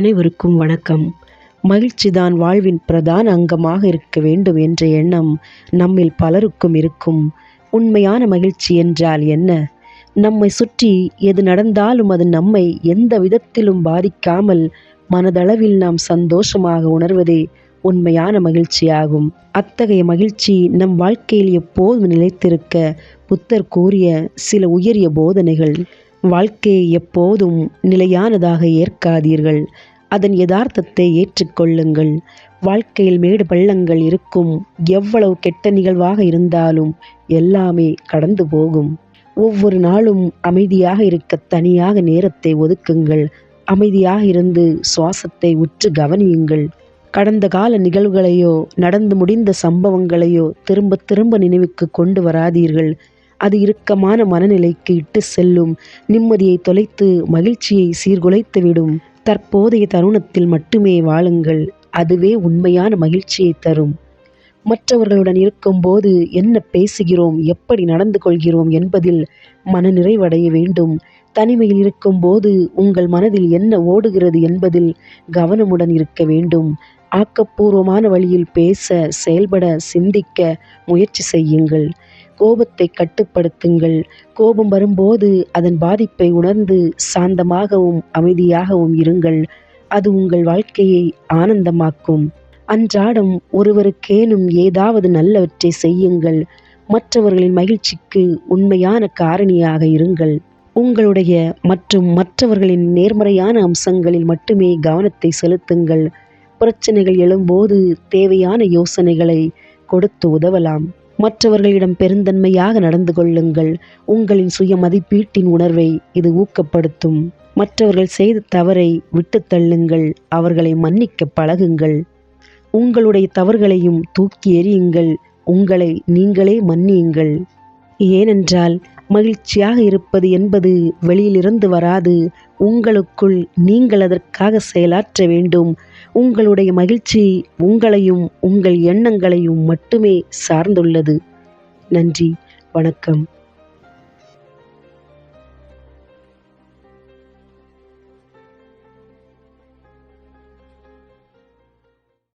அனைவருக்கும் வணக்கம். மகிழ்ச்சிதான் வாழ்வின் பிரதான அங்கமாக இருக்க வேண்டும் என்ற எண்ணம் நம்மில் பலருக்கும் இருக்கும். உண்மையான மகிழ்ச்சி என்றால் என்ன? நம்மை சுற்றி எது நடந்தாலும் அது நம்மை எந்த விதத்திலும் பாதிக்காமல் மனதளவில் நாம் சந்தோஷமாக உணர்வதே உண்மையான மகிழ்ச்சியாகும். அத்தகைய மகிழ்ச்சி நம் வாழ்க்கையில் எப்போதும் நிலைத்திருக்க புத்தர் கூறிய சில உயரிய போதனைகள். வாழ்க்கையை எப்போதும் நிலையானதாக ஏற்காதீர்கள். அதன் யதார்த்தத்தை ஏற்றுக்கொள்ளுங்கள். வாழ்க்கையில் மேடு பள்ளங்கள் இருக்கும் எவ்வளவு கெட்ட நிகழ்வாக இருந்தாலும் எல்லாமே கடந்து போகும். ஒவ்வொரு நாளும் அமைதியாக இருக்க தனியாக நேரத்தை ஒதுக்குங்கள். அமைதியாக இருந்து சுவாசத்தை உற்று கவனியுங்கள். கடந்த கால நிகழ்வுகளையோ நடந்து முடிந்த சம்பவங்களையோ திரும்ப திரும்ப நினைவுக்கு கொண்டு வராதீர்கள். அது இறுக்கமான மனநிலைக்கு இட்டு செல்லும். நிம்மதியை தொலைத்து மகிழ்ச்சியை சீர்குலைத்துவிடும் தற்போதைய தருணத்தில் மட்டுமே வாழுங்கள். அதுவே உண்மையான மகிழ்ச்சியை தரும். மற்றவர்களுடன் இருக்கும்போது என்ன பேசுகிறோம் எப்படி நடந்து கொள்கிறோம் என்பதில் மனநிறைவடைய வேண்டும். தனிமையில் இருக்கும்போது உங்கள் மனதில் என்ன ஓடுகிறது என்பதில் கவனமுடன் இருக்க வேண்டும். ஆக்கப்பூர்வமான வழியில் பேச செயல்பட சிந்திக்க முயற்சி செய்யுங்கள். கோபத்தை கட்டுப்படுத்துங்கள். கோபம் வரும்போது அதன் பாதிப்பை உணர்ந்து சாந்தமாகவும் அமைதியாகவும் இருங்கள். அது உங்கள் வாழ்க்கையை ஆனந்தமாக்கும். அன்றாடம் ஒருவருக்கேனும் ஏதாவது நல்லவற்றை செய்யுங்கள். மற்றவர்களின் மகிழ்ச்சிக்கு உண்மையான காரணியாக இருங்கள். உங்களுடைய மற்றும் மற்றவர்களின் நேர்மறையான அம்சங்களில் மட்டுமே கவனத்தை செலுத்துங்கள். பிரச்சனைகள் எழும்போது தேவையான யோசனைகளை கொடுத்து உதவலாம். மற்றவர்களிடம் பெருந்தன்மையாக நடந்து கொள்ளுங்கள். உங்களின் சுய மதிப்பீட்டின் உணர்வை இது ஊக்கப்படுத்தும். மற்றவர்கள் செய்த தவறை விட்டு தள்ளுங்கள். அவர்களை மன்னிக்க பழகுங்கள். உங்களுடைய தவறுகளையும் தூக்கி எறியுங்கள். உங்களை நீங்களே மன்னியுங்கள். ஏனென்றால் மகிழ்ச்சியாக இருப்பது என்பது வெளியிலிருந்து வராது. உங்களுக்குள் நீங்கள் அதற்காக செயலாற்ற வேண்டும். உங்களுடைய மகிழ்ச்சி உங்களையும் உங்கள் எண்ணங்களையும் மட்டுமே சார்ந்துள்ளது. நன்றி. வணக்கம்.